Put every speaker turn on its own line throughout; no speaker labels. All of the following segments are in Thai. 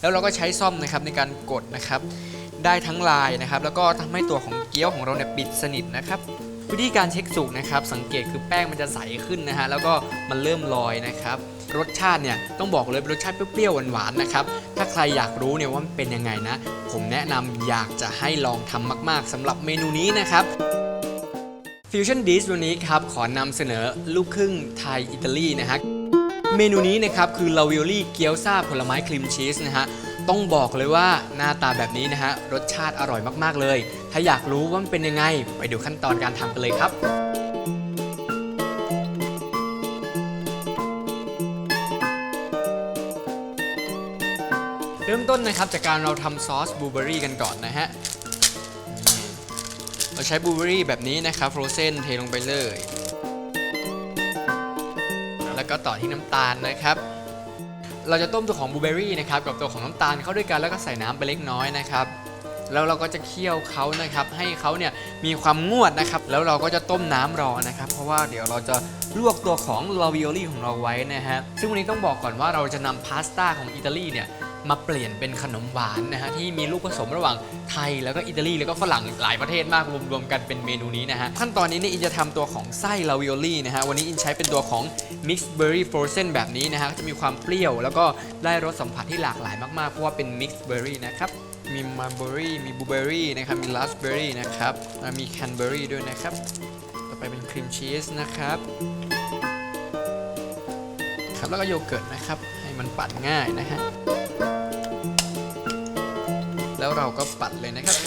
แล้วเราก็ใช้ซ่อมนะครับในการกดนะครับได้ทั้งลายนะครับ แล้วก็ทำให้ตัวของเกี๊ยวของเราเนี่ยปิดสนิทนะครับวิธีการเช็คสุกนะครับ สังเกตคือแป้งมันจะใสขึ้นนะฮะแล้วก็มันเริ่มลอยนะครับ รสชาติเนี่ยต้องบอกเลยเป็นรสชาติเปรี้ยวๆหวานๆนะครับถ้าใครอยากรู้เนี่ยว่ามันเป็นยังไงนะ ผมแนะนำอยากจะให้ลองทำมาก ๆสำหรับเมนูนี้นะครับ Fusion Dish วันนี้ครับขอนำเสนอลูกครึ่งไทยอิตาลีนะฮะ เมนูนี้นะครับคือลาวิโอลี่เกี๊ยวซาผลไม้ครีมชีสนะฮะต้องบอกเลยว่าหน้าตาแบบนี้นะฮะรสชาติอร่อยมากๆเลย ถ้าอยากรู้ว่ามันเป็นยังไง ไปดูขั้นตอนการทำกันเลยครับเริ่มต้นนะครับจากการเราทำซอสบลูเบอรี่กันก่อนนะฮะ เราใช้บลูเบอรี่แบบนี้นะครับโฟรเซนเทลงไปเลย แล้วก็ต่อที่น้ำตาลนะครับ เราจะต้มตัวของบลูเบอรี่นะครับกับตัวของน้ำตาลเข้าด้วยกันแล้วก็ใส่น้ำไปเล็กน้อยนะครับแล้วเราก็จะเคี่ยวเขานะครับ ให้เขาเนี่ยมีความงวดนะครับ แล้วเราก็จะต้มน้ำรอนะครับ เพราะว่าเดี๋ยวเราจะลวกตัวของลาวิโอลี่ของเราไว้นะฮะซึ่งวันนี้ต้องบอกก่อนว่าเราจะนำพาสต้าของอิตาลีเนี่ย มาเปลี่ยนเป็นขนมหวานนะฮะที่มีลูกผสมระหว่างไทยแล้วก็อิตาลีแล้วก็ฝรั่งหลายประเทศมากรวมๆกันเป็นเมนูนี้นะฮะขั้นตอนนี้เนี่ยอินจะทำตัวของไส้ลาวิโอลี่นะฮะวันนี้อินใช้เป็นตัวของ mixed berry frozen แบบนี้นะฮะจะมีความเปรี้ยว แล้วก็ได้รสสัมผัสที่หลากหลายมากๆเพราะว่าเป็น mixed berry นะครับมีมาร์เบอรี่มีบลูเบอรี่นะครับมีราสเบอรี่นะครับแล้วมีแคนเบอรี่ด้วยนะครับต่อไปเป็นครีมชีสนะครับครับแล้วก็โยเกิร์ตนะครับ ให้มันปั่นง่ายนะฮะ แล้วเราก็ปั่นเลยนะครับ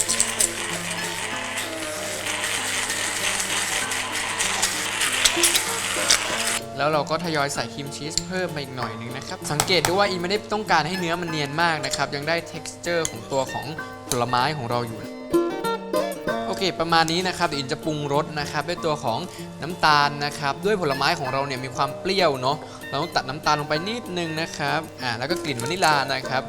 แล้วเราก็ทยอยใส่ครีมชีสเพิ่มไปอีกหน่อยหนึงนะครับ สังเกตด้วยว่าอินไม่ได้ต้องการให้เนื้อมันเนียนมากนะครับ ยังได้ texture ของตัวของผลไม้ของเราอยู่โอเค ประมาณนี้นะครับเดี๋ยวอินจะปรุงรสนะครับด้วยตัวของน้ำตาลนะครับ ด้วยผลไม้ของเราเนี่ยมีความเปรี้ยวเนาะเราต้องตัดน้ำตาลลงไปนิดนึงนะครับอ่าแล้วก็กลิ่นวานิลลานะครับ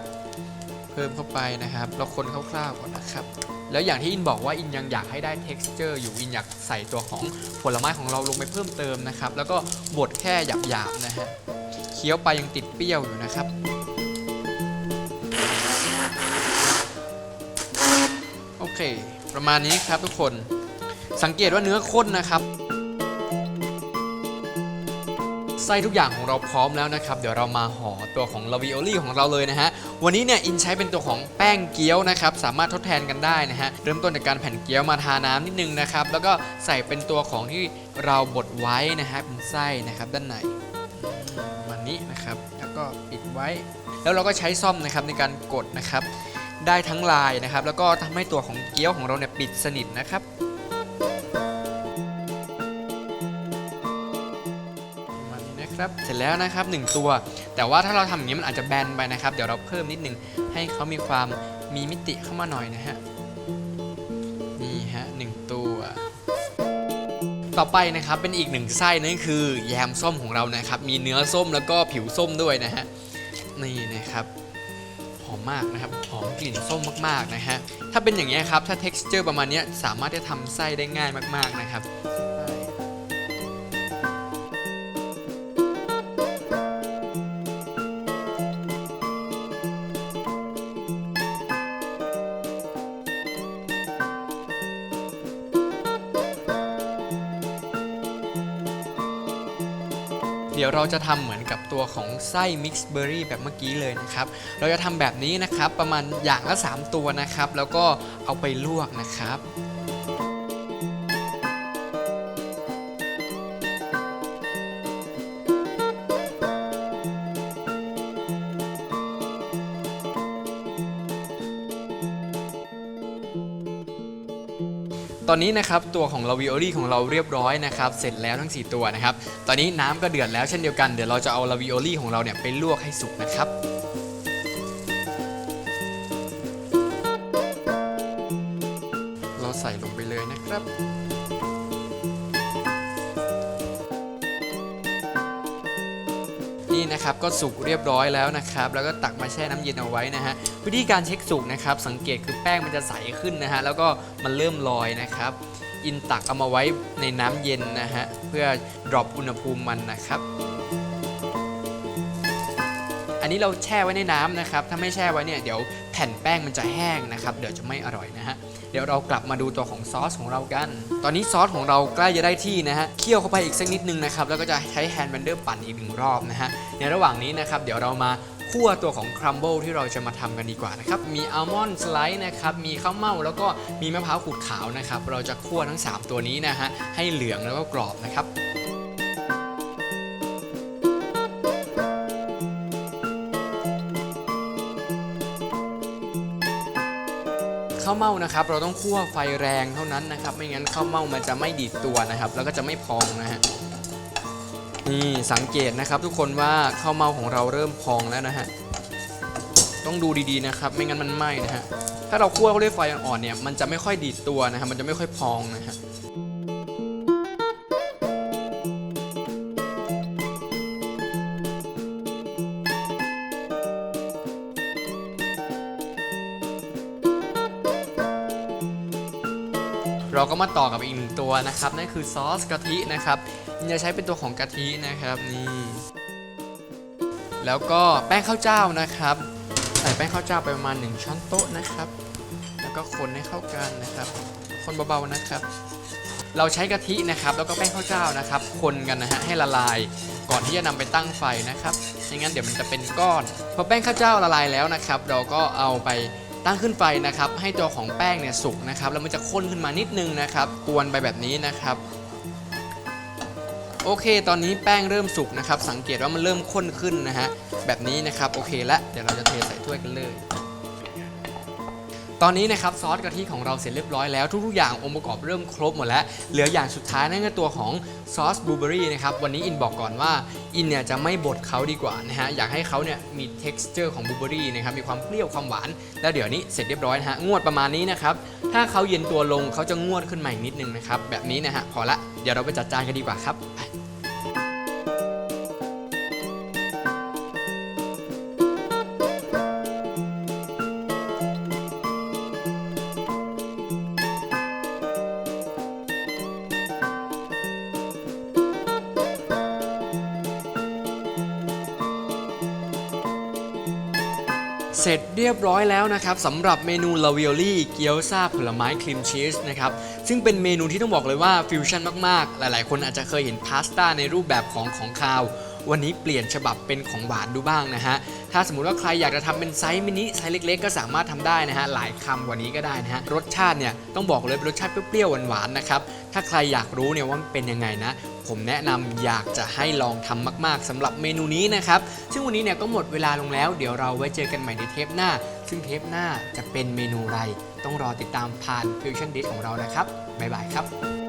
เพิ่มเข้าไปนะครับ เราคนคร่าวๆก่อนนะครับ แล้วอย่างที่อินบอกว่าอินยังอยากให้ได้ texture อยู่อินอยากใส่ตัวของผลไม้ของเราลงไปเพิ่มเติมนะครับ แล้วก็บดแค่หยาบๆนะฮะเคี้ยวไปยังติดเปรี้ยวอยู่นะครับโอเค ประมาณนี้ครับทุกคนสังเกตว่าเนื้อข้นนะครับ ไส้ทุกอย่างของเราพร้อมแล้วนะครับ เดี๋ยวเรามาห่อตัวของลาวิโอลี่ของเราเลยนะฮะ วันนี้เนี่ยอินใช้เป็นตัวของแป้งเกี๊ยวนะครับ สามารถทดแทนกันได้นะฮะ เริ่มต้นจากการแผ่นเกี๊ยวมาทาน้ำนิดนึงนะครับ แล้วก็ใส่เป็นตัวของที่เราบดไว้นะฮะเป็นไส้นะครับด้านในวันนี้นะครับ แล้วก็ปิดไว้ แล้วเราก็ใช้ซ่อมนะครับในการกดนะครับ ได้ทั้งลายนะครับ แล้วก็ทำให้ตัวของเกี๊ยวของเราเนี่ยปิดสนิทนะครับ นะครับ เสร็จแล้วนะครับ 1 ตัว แต่ว่าถ้าเราทำอย่างนี้มันอาจจะแบนไปนะครับ เดี๋ยวเราเพิ่มนิดนึงให้เขามีความมีมิติเข้ามาหน่อยนะฮะ นี่ฮะหนึ่งตัว ต่อไปนะครับเป็นอีกหนึ่งไส้นั่นคือแยมส้มของเรานะครับ มีเนื้อส้มแล้วก็ผิวส้มด้วยนะฮะ นี่นะครับหอมมากนะครับ หอมกลิ่นส้มมากๆนะฮะ ถ้าเป็นอย่างนี้ครับ ถ้า texture ประมาณนี้สามารถจะทำไส้ได้ง่ายมากๆนะครับ ดี๋ยวเราจะทำเหมือนกับตัวของไส้มิกซ์เบอร์รี่แบบเมื่อกี้เลยนะครับ เราจะทำแบบนี้นะครับประมาณอย่างละ 3 ตัวนะครับ แล้วก็เอาไปลวกนะครับ ตอนนี้นะครับตัวของลาวิโอลี่ของเราเรียบร้อยนะครับเสร็จแล้วทั้ง 4 ตัวนะครับตอนนี้น้ำก็เดือดแล้วเช่นเดียวกันเดี๋ยวเราจะเอาลาวิโอลี่ของเราเนี่ยไปลวกให้สุกนะครับเราใส่ลงไปเลยนะครับ นะครับก็สุกเรียบร้อยแล้วนะครับแล้วก็ตักมาแช่น้ำเย็นเอาไว้นะฮะวิธีการเช็คสุกนะครับสังเกตคือแป้งมันจะใสขึ้นนะฮะแล้วก็มันเริ่มลอยนะครับ อินตักเอามาไว้ในน้ำเย็นนะฮะเพื่อดรอปอุณหภูมิมันนะครับ นนี้นี้เราแช่ไว้ในน้ำนะครับถ้าไม่แช่ไว้เนี่ยเดี๋ยวแผ่นแป้งมันจะแห้งนะครับเดี๋ยวจะไม่อร่อยนะฮะเดี๋ยวเรากลับมาดูตัวของซอสของเรากัน ตอนนี้ซอสของเราใกล้จะได้ที่นะฮะเคี่ยวเข้าไปอีกสักนิดนึงนะครับแล้วก็จะใช้แฮนด์แบนเดอร์ปั่นอีกหนึ่งรอบนะฮะในระหว่างนี้นะครับเดี๋ยวเรามาคั่วตัวของครัมเบิลที่เราจะมาทำกันดีกว่านะครับ มีอัลมอนด์สไลด์นะครับ มีข้าวเม่าแล้วก็มีมะพร้าวขูดขาวนะครับ เราจะคั่วทั้ง 3 ตัวนี้นะฮะให้เหลืองแล้วก็กรอบนะครับ ข้าวเม่านะครับ เราต้องคั่วไฟแรงเท่านั้นนะครับ ไม่งั้นข้าวเม่ามันจะไม่ดีดตัวนะครับ แล้วก็จะไม่พองนะฮะนี่สังเกตนะครับ ทุกคนว่าข้าวเม่าของเราเริ่มพองแล้วนะฮะต้องดูดีๆนะครับ ไม่งั้นมันไหม้นะฮะถ้าเราคั่วด้วยไฟอ่อนๆเนี่ยมันจะไม่ค่อยดีดตัวนะครับมันจะไม่ค่อยพองนะฮะ เราก็มาต่อกับอีกหนึ่งตัวนะครับนั่นคือซอสกะทินะครับจะใช้เป็นตัวของกะทินะครับนี่แล้วก็แป้งข้าวเจ้านะครับ ใส่แป้งข้าวเจ้าไปประมาณ 1 ช้อนโต๊ะนะครับ แล้วก็คนให้เข้ากันนะครับ คนเบาๆนะครับ เราใช้กะทินะครับแล้วก็แป้งข้าวเจ้านะครับ คนกันนะฮะให้ละลายก่อนที่จะนำไปตั้งไฟนะครับไม่งั้นเดี๋ยวมันจะเป็นก้อนพอแป้งข้าวเจ้าละลายแล้วนะครับ เราก็เอาไป ตั้งขึ้นไฟนะครับ ให้ตัวของแป้งเนี่ยสุกนะครับแล้วมันจะข้นขึ้นมานิดนึงนะครับกวนไปแบบนี้นะครับ โอเค ตอนนี้แป้งเริ่มสุกนะครับ สังเกตว่ามันเริ่มข้นขึ้นนะฮะแบบนี้นะครับโอเคแล้วเดี๋ยวเราจะเทใส่ถ้วยกันเลย ตอนนี้นะครับซอสกะทิของเราเสร็จเรียบร้อยแล้วทุกๆอย่างองค์ประกอบเริ่มครบหมดแล้วเหลืออย่างสุดท้ายนั่นก็ตัวของซอสบลูเบอรี่นะครับวันนี้อินบอกก่อนว่าอินเนี่ยจะไม่บดเขาดีกว่านะฮะอยากให้เขาเนี่ยมี texture ของบลูเบอรี่นะครับมีความเปรี้ยวความหวาน แล้วเดี๋ยวนี้เสร็จเรียบร้อยนะฮะงวดประมาณนี้นะครับถ้าเขาเย็นตัวลงเขาจะงวดขึ้นมาอีกนิดนึงนะครับแบบนี้นะฮะพอละเดี๋ยวเราไปจัดจานกันดีกว่าครับ เสร็จเรียบร้อยแล้วนะครับสำหรับเมนูลาวิโอลี่เกี๊ยวซาผลไม้ครีมชีสนะครับซึ่งเป็นเมนูที่ต้องบอกเลยว่าฟิวชั่นมากๆ หลายๆ คนอาจจะเคยเห็นพาสต้าในรูปแบบของของคาว วันนี้เปลี่ยนฉบับเป็นของหวานดูบ้างนะฮะถ้าสมมติว่าใครอยากจะทำเป็นไซส์มินิไซส์เล็กๆ ก็สามารถทำได้นะฮะหลายคำกว่านี้ก็ได้นะฮะรสชาติเนี่ยต้องบอกเลยเป็นรสชาติเปรี้ยวๆหวานๆนะครับถ้าใครอยากรู้เนี่ยว่ามันเป็นยังไงนะ ผมแนะนำอยากจะให้ลองทำมาก ๆสำหรับเมนูนี้นะครับ ซึ่งวันนี้เนี่ยก็หมดเวลาลงแล้ว เดี๋ยวเราไว้เจอกันใหม่ในเทปหน้า ซึ่งเทปหน้าจะเป็นเมนูอะไร ต้องรอติดตามผ่าน Fusion Dish ของเรานะครับ บ๊ายบายครับ